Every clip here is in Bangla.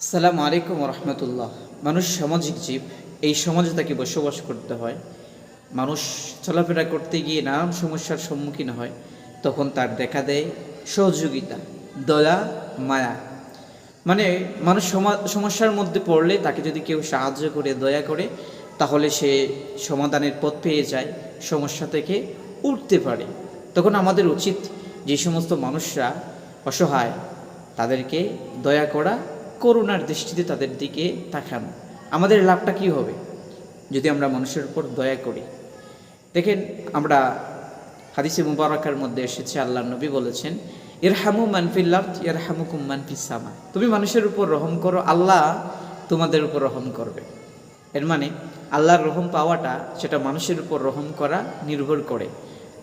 আসসালামু আলাইকুম রহমতুল্লাহ মানুষ সামাজিক জীব, এই সমাজে তাকে বসবাস করতে হয়। মানুষ চলাফেরা করতে গিয়ে নানান সমস্যার সম্মুখীন হয়। তখন তার দেখা দেয় সহযোগিতা, দয়া, মায়া। মানে মানুষ সমা- সমস্যার মধ্যে পড়লে তাকে যদি কেউ সাহায্য করে, দয়া করে, তাহলে সে সমাধানের পথ পেয়ে যায়, সমস্যা থেকে উঠতে পারে। তখন আমাদের উচিত যে সমস্ত মানুষরা অসহায়, তাদেরকে দয়া করা করুণার দৃষ্টিতে তাদের দিকে তাকানো। আমাদের লাভটা কি হবে? যদি আমরা মানুষের উপর দয়া করি। দেখেন, আমরা হাদিসে মুবারকার মধ্যে এসেছে, আল্লাহ নবী বলেছেন, ইরহামু মানফিল্লাহ ইরহামুকুম মানফিস সামা। তুমি মানুষের উপর রহম করো, আল্লাহ তোমাদের উপর রহম করবে। এর মানে আল্লাহর রহম পাওয়াটা সেটা মানুষের উপর রহম করা নির্ভর করে।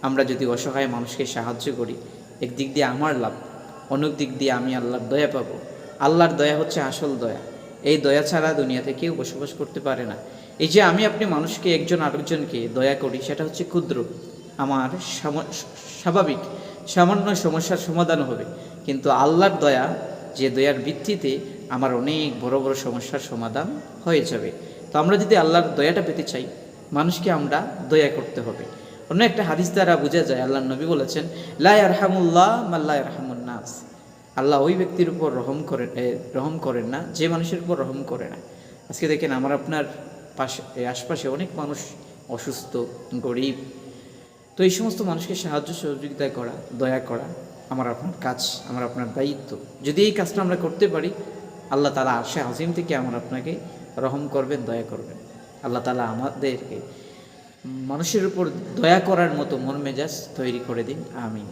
আমরা যদি অসহায় মানুষকে সাহায্য করি, একদিক দিয়ে আমার লাভ অন্য দিক দিয়ে আমি আল্লাহর দয়া পাবো। আল্লাহর দয়া হচ্ছে আসল দয়া। এই দয়া ছাড়া দুনিয়াতে কেউ বসবাস করতে পারে না। এই যে আমি আপনি মানুষকে, একজন আরেকজনকে দয়া করি, সেটা হচ্ছে ক্ষুদ্র। আমার স্বাভাবিক, সামান্য সমস্যার সমাধান হবে। কিন্তু আল্লাহর দয়া, যে দয়ার ভিত্তিতে আমার অনেক বড় বড় সমস্যার সমাধান হয়ে যাবে। তো আমরা যদি আল্লাহর দয়াটা পেতে চাই, মানুষকে আমরা দয়া করতে হবে। অন্য একটা হাদিস দ্বারা বোঝা যায় আল্লাহ নবী বলেছেন লাই আরহামুল্লাহ মাল্লা রহমুন নাস। আল্লাহ ওই ব্যক্তির উপর রহম করেন রহম করেন না, যে মানুষের উপর রহম করে না। আজকে দেখেন আমার আপনার পাশে আশপাশে অনেক মানুষ অসুস্থ, গরিব। তো এই সমস্ত মানুষকে সাহায্য সহযোগিতা করা, দয়া করা আমার আপনার কাজ, আমার আপনার দায়িত্ব। যদি এই কাজটা আমরা করতে পারি, আল্লাহ তালা আশে আজিম থেকে আমার আপনাকে রহম করবেন, দয়া করবেন। আল্লাহ তালা আমাদেরকে মানুষের উপর দয়া করার মতো মন মেজাজ তৈরি করে দিন, আমিন।